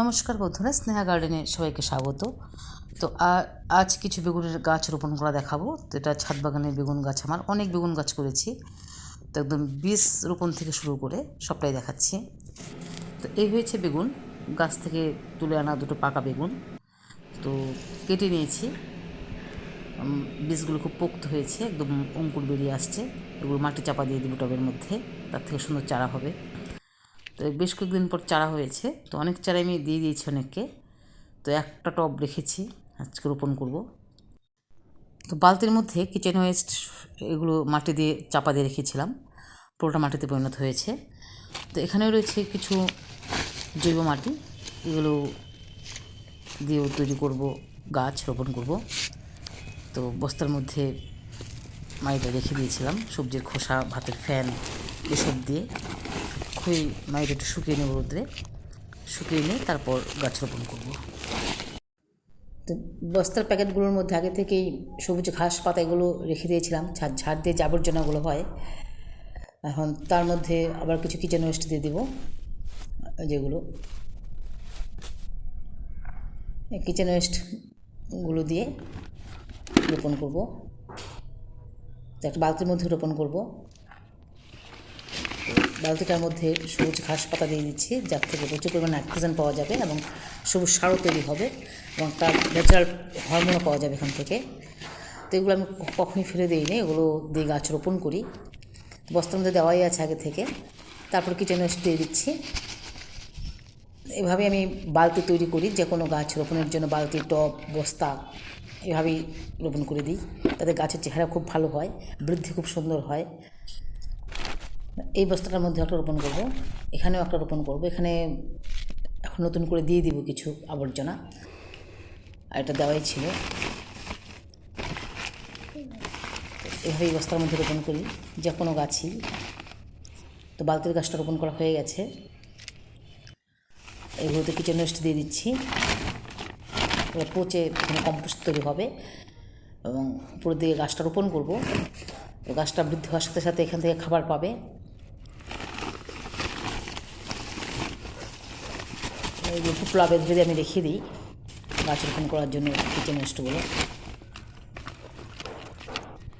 নমস্কার বন্ধুরা, স্নেহা গার্ডেনে সবাইকে স্বাগত। তো আজ কিছু বেগুনের গাছ রোপণ করা দেখাবো। তো এটা ছাদ বাগানের বেগুন গাছ, আমার অনেক বেগুন গাছ করেছি। তো একদম বীজ রোপণ থেকে শুরু করে সবটাই দেখাচ্ছি। তো এই হয়েছে বেগুন, গাছ থেকে তুলে আনা দুটো পাকা বেগুন। তো কেটে নিয়েছি। বীজগুলো খুব পোক্ত হয়েছে, একদম অঙ্কুর বেরিয়ে আসছে। এগুলো মাটি চাপা দিয়ে দেবো টবের মধ্যে, তার থেকে সুন্দর চারা হবে। তো বেশ কয়েকদিন পর চারা হয়েছে। তো অনেক চারা আমি দিয়ে দিয়েছি অনেককে। তো একটা টব রেখেছি, আজকে রোপণ করব। তো বালতির মধ্যে কিচেন ওয়েস্ট এগুলো মাটি দিয়ে চাপা দিয়ে রেখেছিলাম। পুরোটা মাটিতে পরিণত হয়েছে। তো এখানেও রয়েছে কিছু জৈব মাটি। এগুলো দিয়েও তৈরি করব, গাছ রোপণ করব। তো বস্তার মধ্যে মাটিটা রেখে দিয়েছিলাম। সবজির খোসা, ভাতের ফ্যান, এসব দিয়ে। খুবই মাটিটা একটু শুকিয়ে নেব রোদ্রে। শুকিয়ে নিয়ে তারপর গাছ রোপণ করব। তো বস্তার প্যাকেটগুলোর মধ্যে আগে থেকেই সবুজ ঘাস পাতা এগুলো রেখে দিয়েছিলাম। ঝাড় ঝাড় দিয়ে আবর্জনাগুলো হয়। এখন তার মধ্যে আবার কিছু কিচেন ওয়েস্ট দিয়ে দেবো, যেগুলো। কিচেন ওয়েস্টগুলো দিয়ে রোপণ করব। একটা বালতির মধ্যে রোপণ করব। বালতিটার মধ্যে সবুজ ঘাস পাতা দিয়ে দিচ্ছি, যার থেকে প্রচুর পরিমাণে নাইট্রোজেন পাওয়া যাবে এবং সবুজ সারও তৈরি হবে এবং তার ন্যাচারাল হরমোনও পাওয়া যাবে এখান থেকে। তো এগুলো আমি কখনই ফেলে দিই না, এগুলো দিয়ে গাছ রোপণ করি। বস্তার মধ্যে দেওয়াই আছে আগে থেকে। তারপর কিচেন ওয়েস্ট দিয়ে দিচ্ছি। এভাবে আমি বালতি তৈরি করি, যে কোনো গাছ রোপণের জন্য বালতি, টব, বস্তা, এভাবেই রোপণ করে দিই। তাতে গাছের চেহারা খুব ভালো হয়, বৃদ্ধি খুব সুন্দর হয়। এই বস্তাটার মধ্যে একটা রোপণ করব, এখানেও একটা রোপণ করব, এখানে এখন নতুন করে দিয়ে দিব কিছু আবর্জনা। আর এটা দেওয়াই ছিল। এভাবে এই বস্তার মধ্যে রোপণ করি, যে কোনো গাছই। তো বালতির গাছটা রোপণ করা হয়ে গেছে। এগুলোতে কিচেন ওয়েস্ট দিয়ে দিচ্ছি। পচে কম্পোস্ট তৈরি হবে এবং উপর দিয়ে গাছটা রোপণ করব। গাছটা বৃদ্ধি হওয়ার সাথে সাথে এখান থেকে খাবার পাবে। এই যে পুটলা বেঁধে বেঁধে আমি রেখে দিই, গাছ রোপণ করার জন্য কিচেন ওয়েস্টগুলো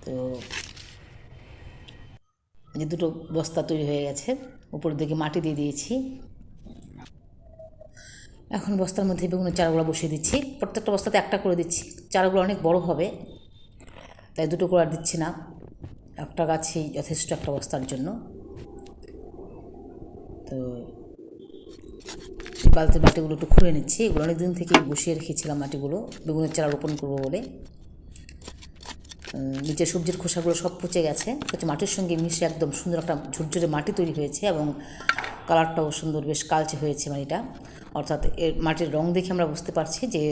তো যে দুটো বস্তা তৈরি হয়ে গেছে, উপর দিকে মাটি দিয়ে দিয়েছি। এখন বস্তার মধ্যে বেগুনের চারাগুলো বসিয়ে দিচ্ছি। প্রত্যেকটা বস্তাতে একটা করে দিচ্ছি। চারাগুলো অনেক বড় হবে, তাই দুটো করে আর দিচ্ছি না। একটা গাছই যথেষ্ট একটা বস্তার জন্য। তো এই বালতির মাটিগুলো একটু খুঁড়ে নিচ্ছি। এগুলো অনেক দিন থেকেই বসিয়ে রেখেছিলাম মাটিগুলো বেগুনের চারা রোপণ করব বলে। নিচে সবজির খোসাগুলো সব পচে গেছে। হচ্ছে মাটির সঙ্গে মিশে একদম সুন্দর একটা ঝুরঝুরে মাটি তৈরি হয়েছে এবং কালারটাও সুন্দর, বেশ কালচে হয়েছে মাটিটা। অর্থাৎ এর মাটির রং দেখে আমরা বুঝতে পারছি যে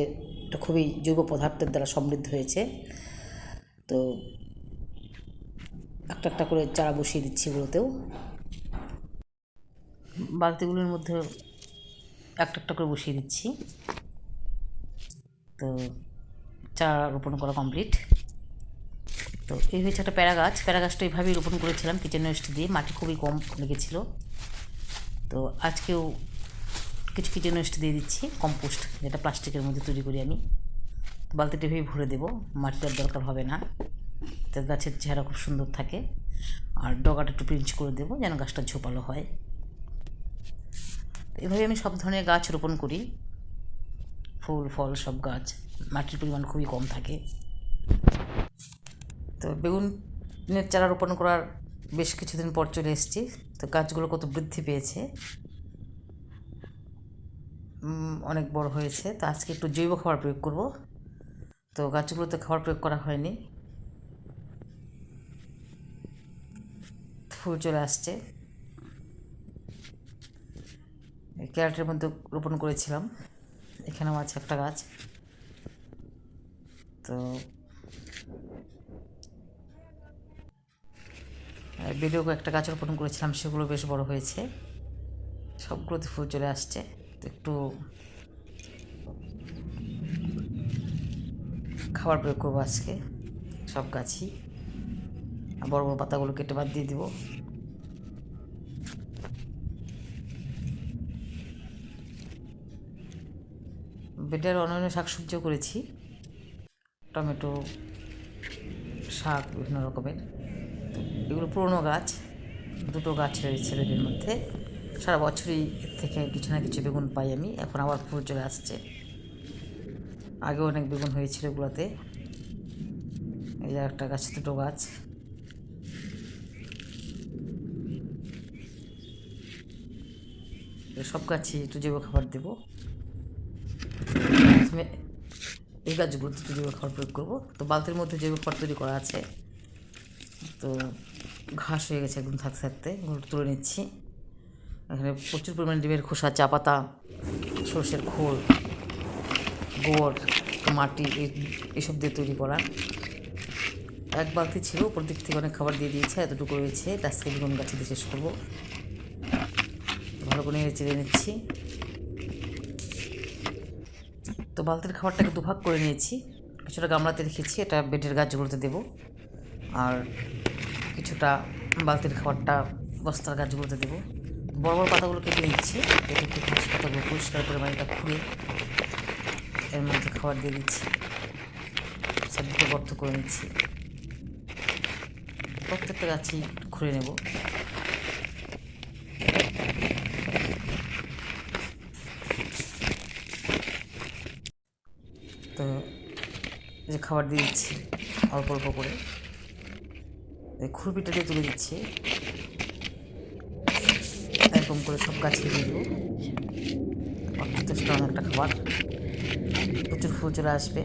এটা খুবই জৈব পদার্থের দ্বারা সমৃদ্ধ হয়েছে। তো একটা একটা করে চারা বসিয়ে দিচ্ছি এগুলোতেও। বালতিগুলোর মধ্যে একটা একটা করে বসিয়ে দিচ্ছি। তো চারা রোপণ করা কমপ্লিট তো এই হয়েছে একটা প্যারা গাছ প্যারা গাছটা এইভাবেই রোপণ করেছিলাম কিচেন ওয়েস্ট দিয়ে। মাটি খুবই কম লেগেছিলো। তো আজকেও কিছু কিচেন ওয়েস্ট দিয়ে দিচ্ছি কম্পোস্ট যেটা প্লাস্টিকের মধ্যে তৈরি করি আমি। বালতিটা ভেবে ভরে দেবো মাটিটার দরকার হবে না। তো গাছের চেহারা খুব সুন্দর থাকে। আর ডগাটা একটু পিঞ্চ করে দেবো, যেন গাছটা ঝোপালো হয়। এভাবে আমি সব ধরনের গাছ রোপণ করি। ফুল, ফল, সব গাছ। মাটির পরিমাণ খুবই কম থাকে। তো বেগুনের চারা রোপণ করার বেশ কিছুদিন পর চলে এসেছি। তো গাছগুলো কত বৃদ্ধি পেয়েছে অনেক বড় হয়েছে। তো আজকে একটু জৈব খাবার প্রয়োগ করব। তো গাছগুলোতে খাবার প্রয়োগ করা হয়নি। ফুল চলে আসছে এই ক্যারেটের মধ্যে রোপণ করেছিলাম। এখানেও আছে একটা গাছ। তো বেলেও একটা গাছ রোপণ করেছিলাম, সেগুলো বেশ বড় হয়েছে। সবগুলোতে ফুল চলে আসছে। তো একটু খাবার প্রয়োগ করব আজকে। সব গাছই। বড় বড় পাতাগুলো কেটে বাদ দিয়ে দিব। বেডের অন্যান্য শাকসবজিও করেছি। টমেটো, শাক, বিভিন্ন রকমের। এগুলো পুরনো গাছ, দুটো গাছ রয়েছে বেডের মধ্যে। সারা বছরই এর থেকে কিছু না কিছু বেগুন পাই আমি। এখন আবার ফুল চলে আসছে। আগে অনেক বেগুন হয়েছিল এগুলোতে। এই যে একটা গাছ দুটো গাছ। সব গাছই একটু জৈব খাবার দেবো। এই গাছগুলোতে একটু জৈব খাবার প্রয়োগ করব। তো বালতির মধ্যে জৈব খাবার তৈরি করা আছে, তো ঘাস হয়ে গেছে একদম থাকতে থাকতে এগুলো তুলে নিচ্ছি। এখানে প্রচুর পরিমাণে ডিমের খোসা, চা পাতা, সর্ষের খোল, গোবর, মাটি এসব দিয়ে তৈরি করা। এক বালতি ছিল উপর দিক থেকে অনেক খাবার দিয়ে দিয়েছে, এতটুকু রয়েছে। এটা আজকে বেগুন গাছে দিয়ে শেষ করব। ভালো করে চেড়ে নিচ্ছি। তো বালতির খাবারটাকে দুভাগ করে নিয়েছি। কিছুটা গামলাতে রেখেছি, এটা বেডের গাছগুলোতে দেবো। আর কিছুটা বালতির খাবারটা বস্তার গাছগুলোতে দেবো। বড় বড় পাতাগুলো কেটে নিচ্ছি। কেটে একটু ঘাস পাতাগুলো পরিষ্কার করে বাড়িটা খুঁড়ে এর মধ্যে খাবার দিয়ে দিচ্ছি। চারদিকে গর্ত করে নিচ্ছি। প্রত্যেকটা গাছই খুঁড়ে নেব। যে খাবার দিয়ে দিচ্ছি, অল্প অল্প করে। খুরপিটা দিয়ে তুলে দিচ্ছি। এরকম করে সব গাছে দিয়ে দেবো। অত্যন্ত স্ট্রং একটা খাবার। প্রচুর ফুল চলে আসবে।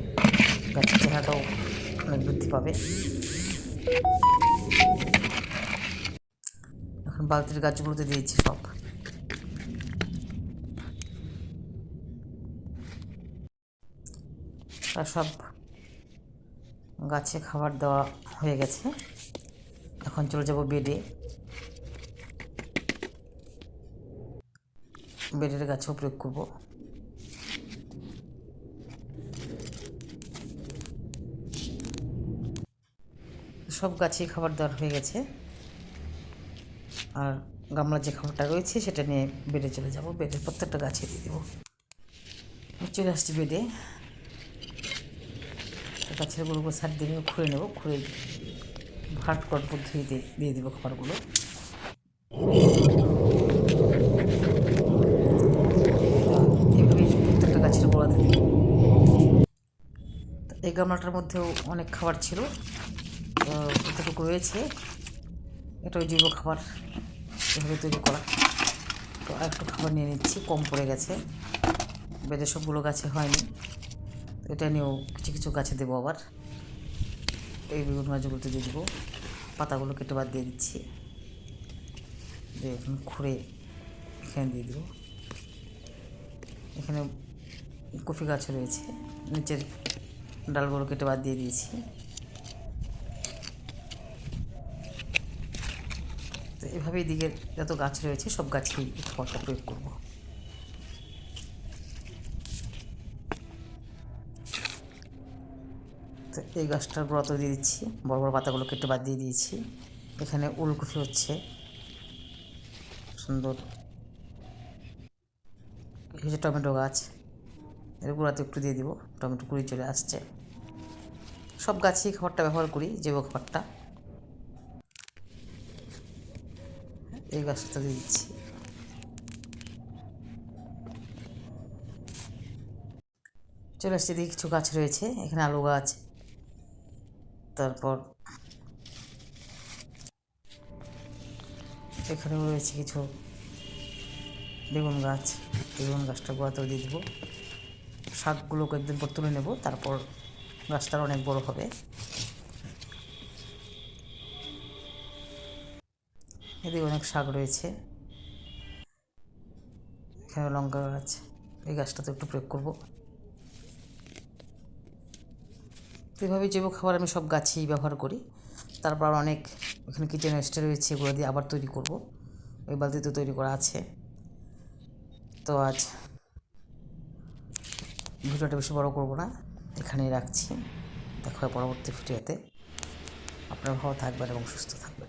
গাছের চেহারাটাও অনেক বৃদ্ধি পাবে। এখন বালতির গাছগুলোতে দিয়েছি সব। সব গাছে খাবার দেওয়া হয়ে গেছে। এখন চলে যাব বেডে। বেডের গাছেও প্রয়োগ করব। সব গাছে খাবার দেওয়ার হয়ে গেছে। আর গামলার যে খাবারটা রয়েছে, সেটা নিয়ে বেডে চলে যাব। বেডের প্রত্যেকটা গাছে দিয়ে দেবো। চলে আসছি বেডে। গুঁড়োগুলো সার দিয়ে খুঁড়ে নেব, খুঁড়ে ভাট কর পদ্ধতিতে দিয়ে দেবো খাবারগুলো। প্রত্যেকটা গাছের গোড়াতে দিই এই গামলাটার মধ্যেও অনেক খাবার ছিল এতটুকু রয়েছে। এটাও জৈব খাবার এভাবে তৈরি করা। তো একটু খাবার নিয়ে নিচ্ছি, কম পড়ে গেছে। বেডে সবগুলো গাছে হয়নি। এটা নিয়েও কিছু কিছু গাছে দেবো আবার। এই বেগুন গাছগুলোতে দিয়ে দেবো। পাতাগুলো কেটে বাদ দিয়ে দিচ্ছি। দিয়ে এখন খুঁড়ে এখানে দিয়ে দেবো। এখানে কফি গাছ রয়েছে। নিচের ডালগুলো কেটে বাদ দিয়ে দিয়েছি। তো এভাবেই দিকে যত গাছ রয়েছে, সব গাছেই এই খাবারটা প্রয়োগ করব। তো এই গাছটার গোড়াতে দিয়ে দিচ্ছি। বড় বড় পাতাগুলো কেটে বাদ দিয়ে দিয়েছি। এখানে উলকপি হচ্ছে। সুন্দর। যে টমেটো গাছ। এর গোড়াতে একটু দিয়ে দিব। টমেটো কুড়ি চলে আসছে। সব গাছেই খাবারটা ব্যবহার করি, জৈব খাবারটা। এই গাছটা দিয়ে দিচ্ছি। চলে আসছে, এদিকে কিছু গাছ রয়েছে। এখানে আলু গাছ। তারপর এখানেও রয়েছে কিছু বেগুন গাছ। বেগুন গাছটা গোড়াতেও দিয়ে দেবো। শাকগুলো কয়েকদিন পর তুলে নেব, তারপর গাছটার অনেক বড় হবে। এদিকে অনেক শাক রয়েছে। এখানে লঙ্কা গাছ। এই গাছটাতে একটু প্রয়োগ করব। তো জৈব খাবার আমি সব গাছেই ব্যবহার করি। তারপর অনেক এখানে কিচেন ওয়েস্টে রয়েছে, এগুলো দিয়ে আবার তৈরি করব। ওই বালতিতে তৈরি করা আছে। তো আজ ভিডিওটা বেশি বড় করব না, এখানেই রাখছি। দেখা হয় পরবর্তী ভিডিওতে। আপনারা ভালো থাকবেন এবং সুস্থ থাকবেন।